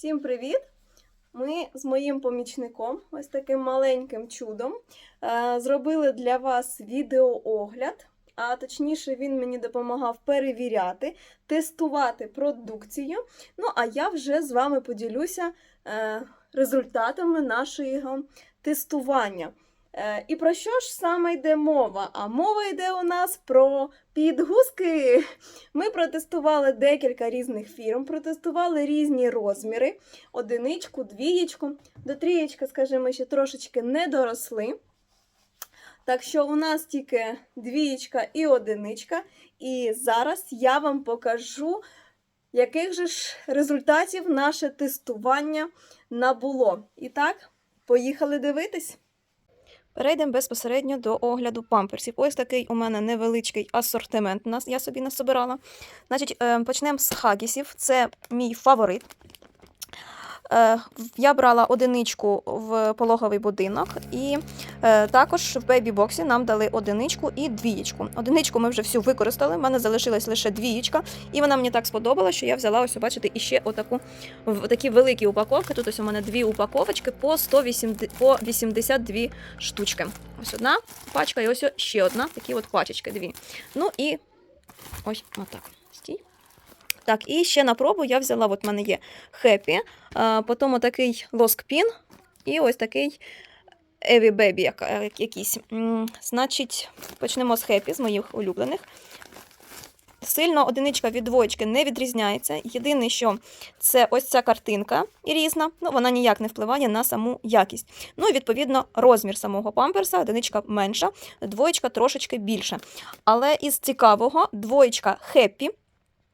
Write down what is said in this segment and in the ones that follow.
Всім привіт! Ми з моїм помічником, ось таким маленьким чудом, е, зробили для вас відеоогляд. А точніше, він мені допомагав перевіряти, тестувати продукцію. Ну, а я вже з вами поділюся е, результатами нашого тестування. Е, І про що ж саме йде мова? А мова йде у нас про підгузки. Ми протестували декілька різних фірм, протестували різні розміри: одиничку, двієчку. До трієчка, скажімо, ще трошечки не доросли. Так що у нас тільки двієчка і одиничка. І зараз я вам покажу, яких же ж результатів наше тестування набуло. І так, поїхали дивитись. Перейдемо безпосередньо до огляду памперсів. Ось такий у мене невеличкий асортимент. Я собі насобирала. Значить, е, почнемо з хагісів. Це мій фаворит. Е, Я брала одиничку в пологовий будинок, і е, також в бейбі-боксі нам дали одиничку і двієчку. Одиничку ми вже всю використали. в мене залишилась лише двієчка, і вона мені так сподобалася, що я взяла ось, бачите, іще отаку такі великі упаковки. Тут ось у мене дві упаковочки по 180, по 82 штучки. Ось одна пачка, і ось ще одна. Такі от пачечки дві. Ну і ось отак. Так, і ще на пробу я взяла, от в мене є хеппі, потім отакий лоскпін і ось такий Еві Бебі якийсь. Значить, почнемо з хеппі, з моїх улюблених. Сильно одиничка від двоєчки не відрізняється. Єдине, що це ось ця картинка різна, ну вона ніяк не впливає на саму якість. Ну і відповідно розмір самого памперса, одиничка менша, двоєчка трошечки більша. Але із цікавого, двоєчка хеппі,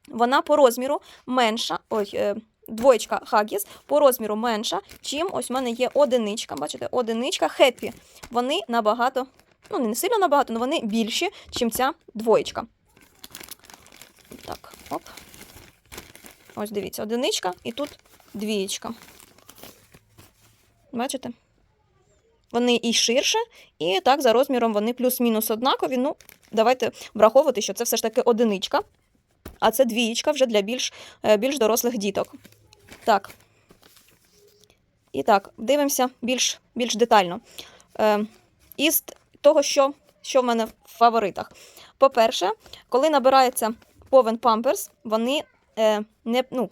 вона по розміру менша. Ой, е, Двоєчка Хагіс по розміру менша, чим ось в мене є одиничка. Бачите, одиничка хеппі. Вони набагато, ну не сильно набагато, але вони більші, чим ця двоєчка. Так, оп. Ось дивіться, одиничка і тут двієчка. Бачите? Вони і ширше, і так, за розміром вони плюс-мінус однакові. Ну, давайте враховувати, що це все ж таки одиничка, а це двієчка вже для більш, е, більш дорослих діток. Так. І так, дивимося більш, більш детально. Е, із того, що, що в мене в фаворитах. По-перше, коли набирається повен памперс, вони е, не, ну,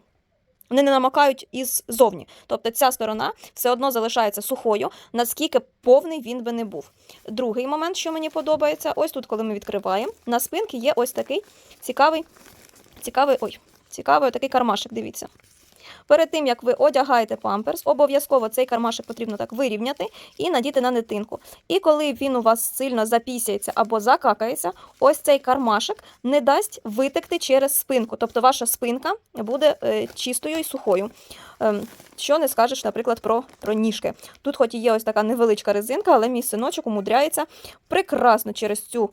вони не намокають іззовні. Тобто ця сторона все одно залишається сухою, наскільки повний він би не був. Другий момент, що мені подобається, ось тут, коли ми відкриваємо, на спинці є ось такий цікавий, цікавий, ой, цікавий такий кармашик, дивіться. Перед тим, як ви одягаєте памперс, обов'язково цей кармашик потрібно так вирівняти і надіти на нитинку. І коли він у вас сильно запісяється або закакається, ось цей кармашик не дасть витекти через спинку. Тобто ваша спинка буде е, чистою і сухою. Ем, що не скажеш, наприклад, про, про ніжки. Тут, хоч і є ось така невеличка резинка, але мій синочок умудряється прекрасно через цю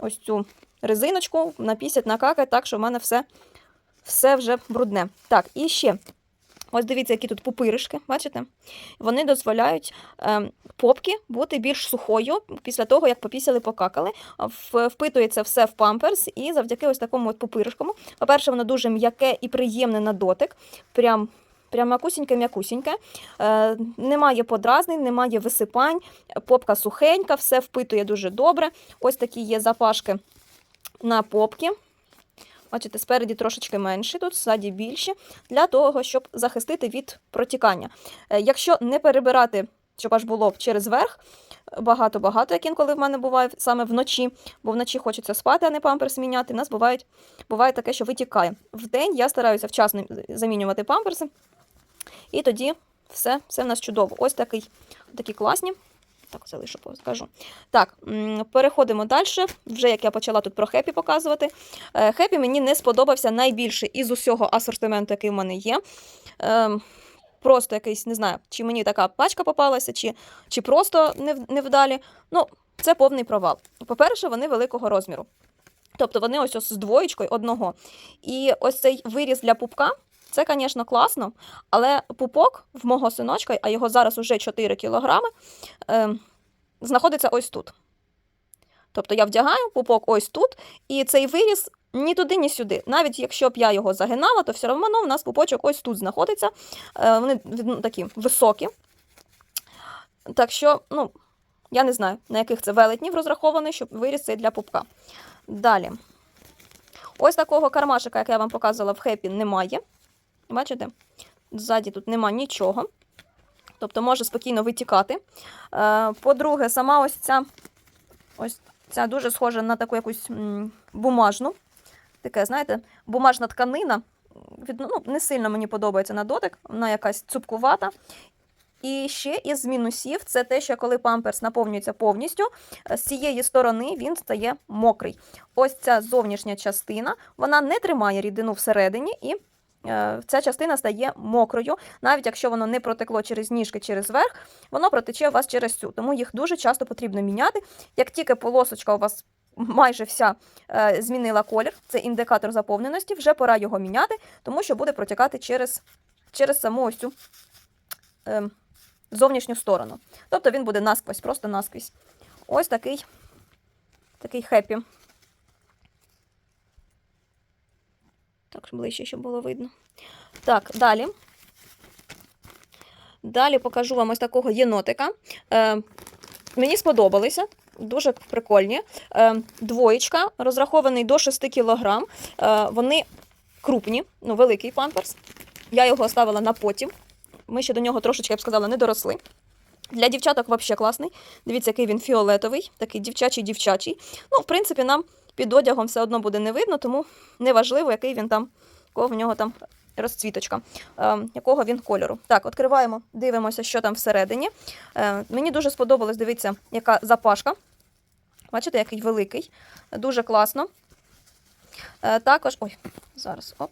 ось цю резиночку напісять, накакать, так що в мене все все вже брудне. Так, і ще. Ось дивіться, які тут пупиришки, бачите? Вони дозволяють е, попки бути більш сухою після того, як попісяли, покакали. Впитується все в памперс, і завдяки ось такому от пупиришкому. По-перше, воно дуже м'яке і приємне на дотик. Прям Прям м'якусіньке-м'якусіньке. Е, немає подразнень, немає висипань, попка сухенька, все впитує дуже добре. Ось такі є запашки на попки. Бачите, спереді трошечки менші, тут ззаді більші, для того, щоб захистити від протікання. Е, Якщо не перебирати, щоб аж було через верх, багато-багато, як інколи в мене буває саме вночі, бо вночі хочеться спати, а не памперс міняти. У нас бувають, буває таке, що витікає. Вдень я стараюся вчасно замінювати памперси, і тоді все, все в нас чудово. Ось такий, такі класні. Так, залишу, скажу. Так, переходимо далі. Вже як я почала тут про хепі показувати. Е, Хепі мені не сподобався найбільше із усього асортименту, який в мене є. Ем, Просто якийсь, не знаю, чи мені така пачка попалася, чи, чи просто нев- невдалі. Ну, це повний провал. По-перше, вони великого розміру. Тобто вони ось, ось з двоєчкою одного. І ось цей виріз для пупка. Це, звісно, класно, але пупок в мого синочка, а його зараз уже 4 кілограми, е, знаходиться ось тут. Тобто я вдягаю пупок ось тут, і цей виріз ні туди, ні сюди. Навіть якщо б я його загинала, то все одно в нас пупочок ось тут знаходиться. Е, Вони ну, такі високі. Так що, ну, я не знаю, на яких це велетнів розрахований, щоб виріс цей для пупка. Далі. Ось такого кармашика, як я вам показувала, в хепі немає. Бачите? Ззаді тут нема нічого. Тобто може спокійно витікати. Е, По-друге, сама ось ця, ось ця дуже схожа на таку якусь бумажну. Таке, знаєте, бумажна тканина. Ну, не сильно мені подобається на дотик, вона якась цупкувата. І ще із мінусів це те, що коли памперс наповнюється повністю, е, з цієї сторони він стає мокрий. Ось ця зовнішня частина вона не тримає рідину всередині, і ця частина стає мокрою. Навіть якщо воно не протекло через ніжки, через верх, воно протече у вас через цю. Тому їх дуже часто потрібно міняти. Як тільки полосочка у вас майже вся е, змінила колір, це індикатор заповненості, вже пора його міняти, тому що буде протікати через, через саму ось цю. Е, зовнішню сторону. Тобто він буде насквозь, просто насквозь. Ось такий, такий хеппі. Так, ближче, щоб було видно. Так, далі. Далі покажу вам ось такого єнотика. Е, мені сподобалися. Дуже прикольні. Е, двоєчка, розрахований до 6 кг. Е, вони крупні, ну, великий памперс. Я його оставила на потім. Ми ще до нього трошечки, я б сказала, не доросли. Для дівчаток взагалі класний. Дивіться, який він фіолетовий, такий дівчачий-дівчачий. Ну, в принципі, нам під одягом все одно буде не видно, тому неважливо, який він там, кого в нього там розцвіточка, е, якого він кольору. Так, відкриваємо, дивимося, що там всередині. Е, мені дуже сподобалось, дивіться, яка запашка. Бачите, який великий. Дуже класно. Е, також, ой, зараз, оп.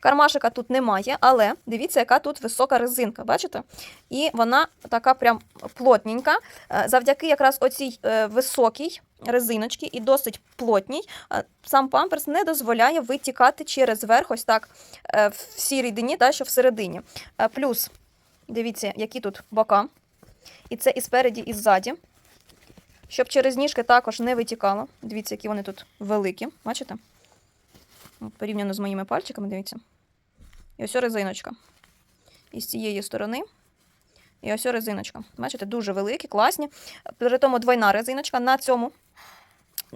Кармашика тут немає, але дивіться, яка тут висока резинка, бачите? І вона така прям плотненька. Е, Завдяки якраз оцій е, високій резиночці і досить плотній, сам памперс не дозволяє витікати через верх, ось так, в цій рідині, та, що всередині. Плюс, дивіться, які тут бока. І це і спереді, і ззаді. Щоб через ніжки також не витікало. Дивіться, які вони тут великі. Бачите? Порівняно з моїми пальчиками, дивіться. І ось резиночка. І з цієї сторони. І ось резиночка. Бачите, дуже великі, класні. При тому двойна резиночка на цьому,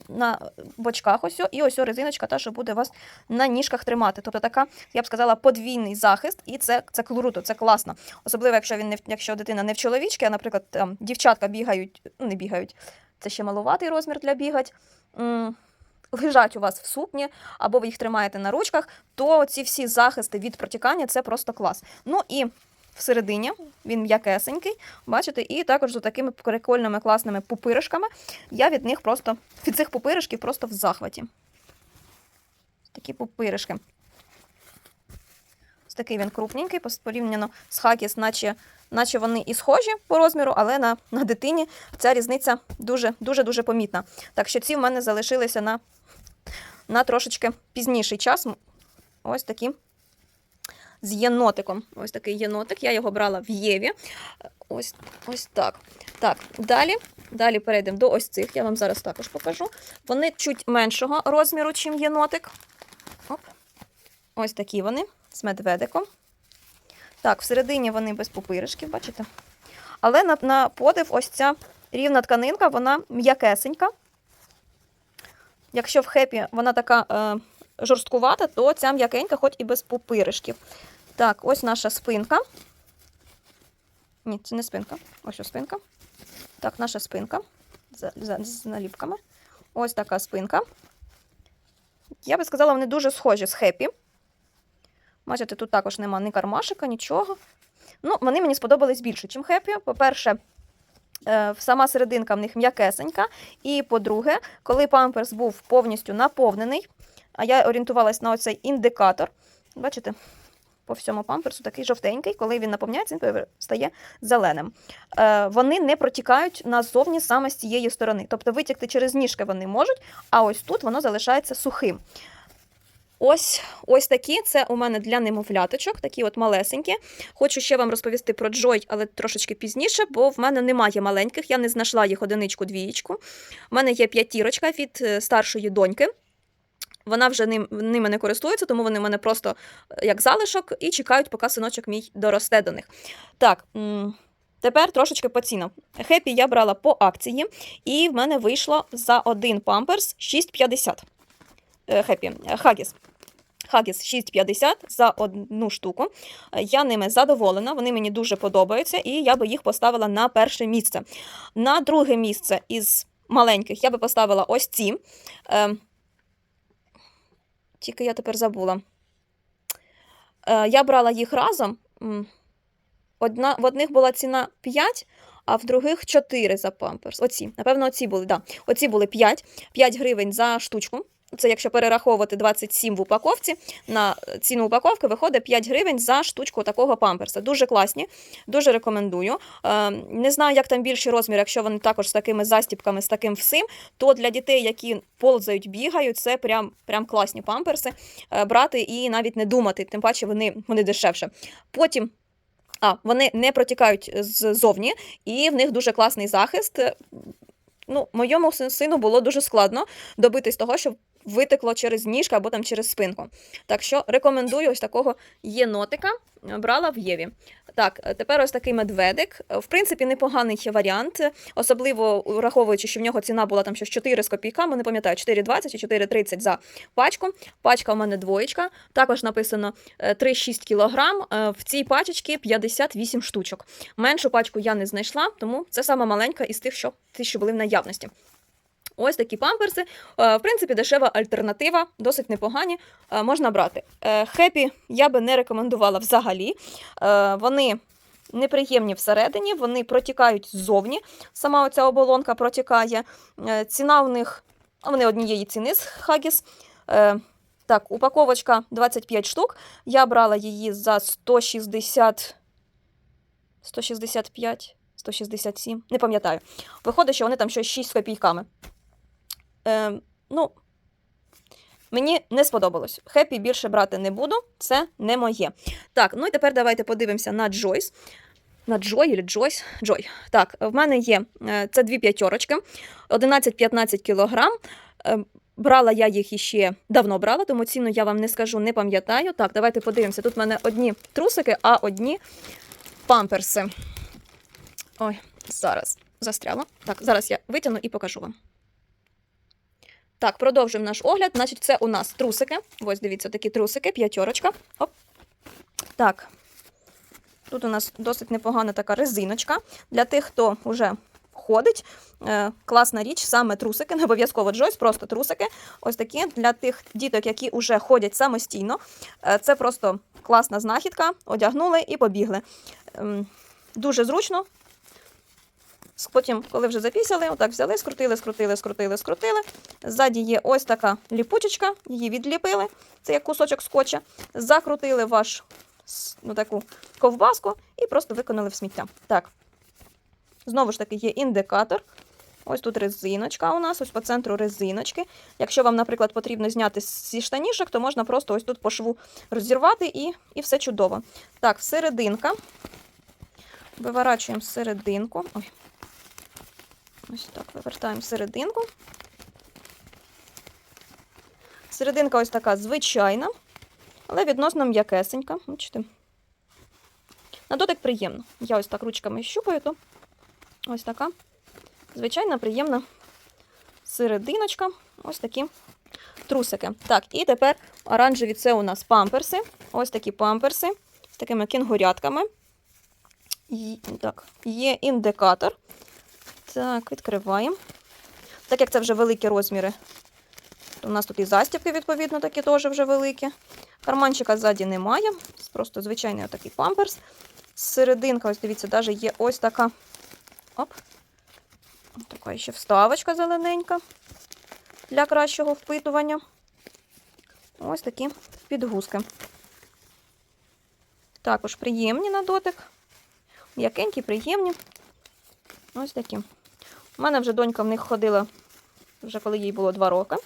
на бочках ось. І ось резиночка, та, що буде вас на ніжках тримати. Тобто така, я б сказала, подвійний захист, і це, це круто, це класно. Особливо, якщо він не якщо дитина не в чоловічки, а, наприклад, там, дівчатка бігають, ну не бігають, це ще малуватий розмір для бігать. Лежать у вас в сукні, або ви їх тримаєте на ручках, то ці всі захисти від протікання це просто клас. Ну і всередині він м'якесенький, бачите, і також з такими прикольними класними пупиришками. Я від них просто, від цих пупиришків просто в захваті. Такі пупиришки. Ось такий він крупненький, порівняно з Хакіс, наче, наче вони і схожі по розміру, але на, на дитині ця різниця дуже, дуже, дуже помітна. Так що ці в мене залишилися на, на трошечки пізніший час. Ось такі з єнотиком. Ось такий єнотик. Я його брала в Єві. Ось, ось так. Так, далі. Далі перейдемо до ось цих. Я вам зараз також покажу. Вони чуть меншого розміру, чим єнотик. Оп. Ось такі вони з медведиком. Так, всередині вони без пупиришків, бачите? Але на, на подив, ось ця рівна тканинка, вона м'якесенька. Якщо в хепі вона така е, жорсткувата, то ця м'якенька, хоч і без пупиришків. Так, ось наша спинка. Ні, це не спинка. Ось ось спинка. Так, наша спинка з, з, з наліпками. Ось така спинка. Я би сказала, вони дуже схожі з хепі. Бачите, тут також нема ні кармашика, нічого. Ну, вони мені сподобались більше, ніж хепі. По-перше, сама серединка в них м'якесенька. І по-друге, коли памперс був повністю наповнений, а я орієнтувалась на оцей індикатор. Бачите, по всьому памперсу такий жовтенький, коли він наповняється, він стає зеленим. Е, вони не протікають назовні саме з цієї сторони. Тобто витікти через ніжки вони можуть, а ось тут воно залишається сухим. Ось ось такі. Це у мене для немовляточок, такі от малесенькі. Хочу ще вам розповісти про Джой, але трошечки пізніше, бо в мене немає маленьких, я не знайшла їх одиничку, двієчку. У мене є п'ятірочка від е, старшої доньки. Вона вже ним, ними не користується, тому вони в мене просто е, як залишок і чекають, поки синочок мій доросте до них. Так, тепер трошечки по цінам. Хеппі я брала по акції, і в мене вийшло за один памперс 6,50. Е, Хеппі, Хагіс. Хагіс 6,50 за одну штуку. Я ними задоволена, вони мені дуже подобаються, і я би їх поставила на перше місце. На друге місце із маленьких я би поставила ось ці. Е, тільки я тепер забула. Е, я брала їх разом. Одна, в одних була ціна 5, а в других 4 за памперс. Оці, напевно, оці були, да. Оці були 5, 5 гривень за штучку. Це якщо перераховувати 27 в упаковці, на ціну упаковки виходить 5 гривень за штучку такого памперса. Дуже класні, дуже рекомендую. Е, не знаю, як там більші розміри, якщо вони також з такими застіпками, з таким всім, то для дітей, які ползають, бігають, це прям, прям класні памперси е, брати і навіть не думати, тим паче вони, вони дешевше. Потім. А, вони не протікають ззовні, і в них дуже класний захист. Ну, моєму сину було дуже складно добитись того, щоб витекло через ніжку або там через спинку. Так що рекомендую ось такого єнотика. е, Брала в Єві. Так, е, тепер ось такий медведик. Е, В принципі, непоганий особливо особливо враховуючи, що в нього ціна була там щось 4 з копійками, не пам'ятаю, 4,20 чи 4,30 за пачку. Пачка у мене двоєчка. Також написано е, 3-6 кілограм. Е, В цій пачечці 58 штучок. Меншу пачку я не знайшла, тому це сама маленька із тих, що, ті, що були в наявності. Ось такі памперси. Е, В принципі, дешева альтернатива, досить непогані. е, Можна брати. Е, Хепі я би не рекомендувала взагалі. Вони неприємні всередині, вони протікають ззовні. Сама оця оболонка протікає. Ціна у них, вони однієї ціни з Хагіс. Так, упаковочка 25 штук. Я брала її за 160. 165, 167, не пам'ятаю. Виходить, що вони там щось 6 з копійками. Е, ну, мені не сподобалось. Хеппі більше брати не буду, це не моє. Так, ну і тепер давайте подивимося на Джойс. На Джой чи Джойс? Джой. Так, в мене є е, це дві п'ятерочки, 11-15 кілограм. Е, Брала я їх іще давно брала, тому ціну я вам не скажу, не пам'ятаю. Так, давайте подивимося. Тут в мене одні трусики, а одні памперси. Ой, зараз застряла. Так, зараз я витягну і покажу вам. Так, продовжуємо наш огляд. Значить, це у нас трусики. Ось дивіться, такі трусики, п'ятерочка. Оп. Так. Тут у нас досить непогана така резиночка. Для тих, хто вже ходить. Е, класна річ, саме трусики, не обов'язково Джойс, просто трусики. Ось такі для тих діток, які вже ходять самостійно. Е, це просто класна знахідка. Одягнули і побігли. Ем, дуже зручно. Потім, коли вже запісяли, отак взяли, скрутили, скрутили, скрутили, скрутили. Ззаді є ось така ліпучечка, її відліпили, це як кусочок скотча. Закрутили ваш ну, таку ковбаску і просто виконали в сміття. Так. Знову ж таки, є індикатор. Ось тут резиночка у нас, ось по центру резиночки. Якщо вам, наприклад, потрібно зняти зі штанішок, то можна просто ось тут по шву розірвати і, і все чудово. Так, серединка. Виворачуємо серединку. Ой. Ось так, вивертаємо серединку. Серединка ось така звичайна, але відносно м'якесенька. Бачите? На дотик приємно. Я ось так ручками щупаю, то ось така звичайна, приємна серединочка. Ось такі трусики. Так, і тепер оранжеві це у нас памперси. Ось такі памперси з такими кінгурятками. І- Так, є індикатор. Так, відкриваємо. Так як це вже великі розміри, то у нас тут і застібки, відповідно, такі теж вже великі. Карманчика ззаді немає. Просто звичайний отакий памперс. Серединка, ось дивіться, навіть є ось така. Оп. Така ще вставочка зелененька для кращого впитування. Ось такі підгузки. Також приємні на дотик. М'якенькі, приємні. Ось такі. У мене вже донька в них ходила, вже коли їй було 2 роки.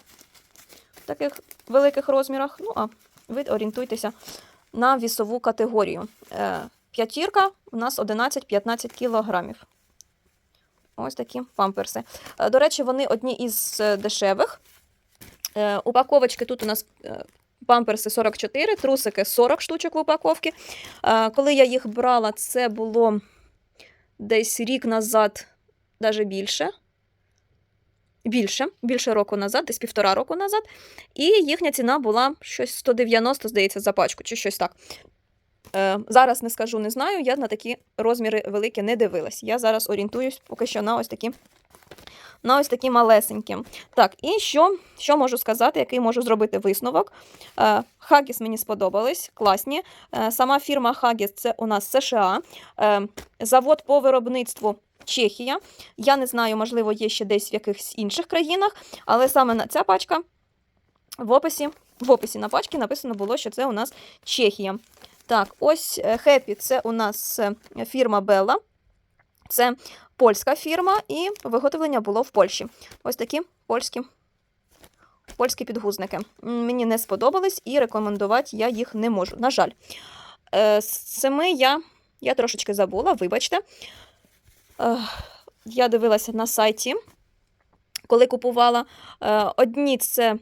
В таких великих розмірах. Ну, а ви орієнтуйтеся на вісову категорію. Е, П'ятірка у нас 11-15 кілограмів. Ось такі памперси. Е, До речі, вони одні із е, дешевих. Упаковочки тут у нас памперси 44, трусики 40 штучок в упаковці. Коли я їх брала, це було десь рік назад, навіть більше. Більше, більше року назад, десь півтора року назад. І їхня ціна була щось 190, здається, за пачку, чи щось так. Е, зараз не скажу, не знаю. Я на такі розміри великі не дивилась. Я зараз орієнтуюсь поки що на ось такі, на ось такі малесенькі. Так, і що, що можу сказати, який можу зробити висновок? Е, Хагіс мені сподобались, класні. Е, Сама фірма Хагіс це у нас США. Е, Завод по виробництву Чехія. Я не знаю, можливо, є ще десь в якихось інших країнах, але саме на ця пачка в описі, в описі на пачці написано було, що це у нас Чехія. Так, ось Happy це у нас е, фірма Bella. Це польська фірма, і виготовлення було в Польщі. Ось такі польські, польські підгузники. Мені не сподобались і рекомендувати я їх не можу. На жаль, Е, з цими я, я трошечки забула, вибачте. Е, Я дивилася на сайті, коли купувала. Е, Одні це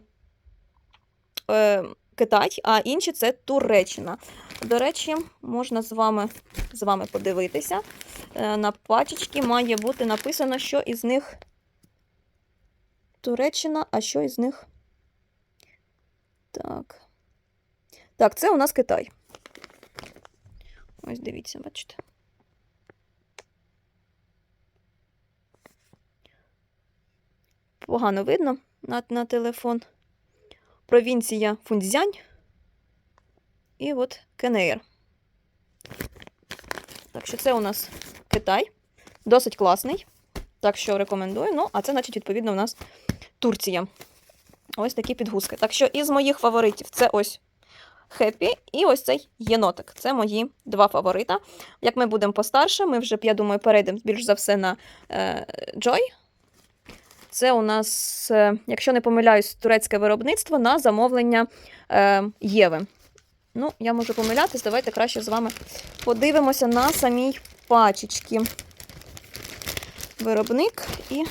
Китай, а інші це Туреччина. До речі, можна з вами, з вами подивитися. Е, На пачечці має бути написано, що із них Туреччина, а що із них. Так. Так, це у нас Китай. Ось дивіться, бачите. Погано видно на, на телефон. Провінція Фунцзянь. І от КНР. Так що це у нас Китай. Досить класний. Так що рекомендую. Ну, а це, значить, відповідно, у нас Турція. Ось такі підгузки. Так що із моїх фаворитів це ось Хеппі і ось цей єнотик. Це мої два фаворита. Як ми будемо постарше, ми вже, я думаю, перейдемо більш за все на е, Joy. Це у нас, е, якщо не помиляюсь, турецьке виробництво на замовлення е, Єви. Ну, я можу помилятись, давайте краще з вами подивимося на самій пачечці. Виробник і.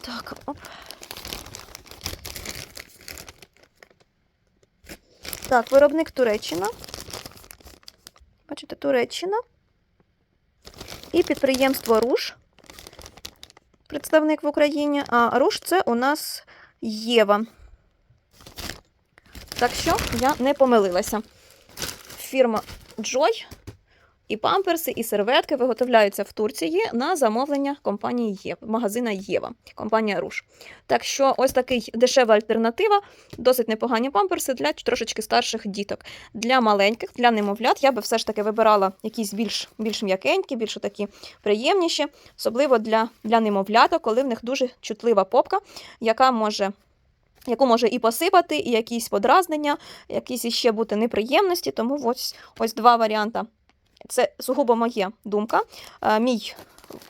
Так, оп. Так, виробник Туреччина. Бачите, Туреччина. І підприємство Руш. Представник в Україні. А Руш це у нас Єва. Так що я не помилилася. Фірма Joy і памперси, і серветки виготовляються в Турції на замовлення компанії Єва, магазина Єва, компанія Руш. Так що ось такий дешева альтернатива, досить непогані памперси для трошечки старших діток. Для маленьких, для немовлят я би все ж таки вибирала якісь більш, більш м'якенькі, більш такі приємніші, особливо для, для немовляток, коли в них дуже чутлива попка, яка може яку може і посипати, і якісь подразнення, якісь іще бути неприємності. Тому ось, ось два варіанти. Це сугубо моя думка, е, мій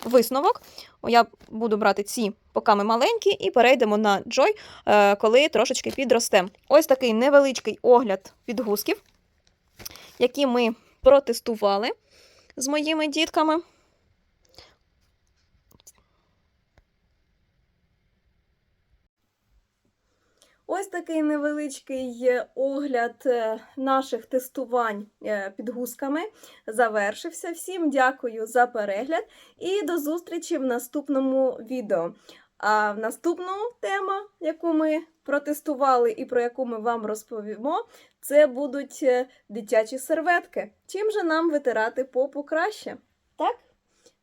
висновок. Я буду брати ці, поки ми маленькі, і перейдемо на Joy, е, коли трошечки підростемо. Ось такий невеличкий огляд підгузків, які ми протестували з моїми дітками. Ось такий невеличкий е, огляд е, наших тестувань е, підгузками завершився. Всім дякую за перегляд і до зустрічі в наступному відео. А наступну тему, яку ми протестували і про яку ми вам розповімо, це будуть дитячі серветки. Чим же нам витирати попу краще? Так?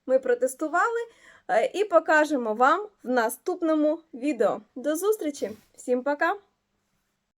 Ми протестували і покажемо вам в наступному відео. До зустрічі! Всім пока!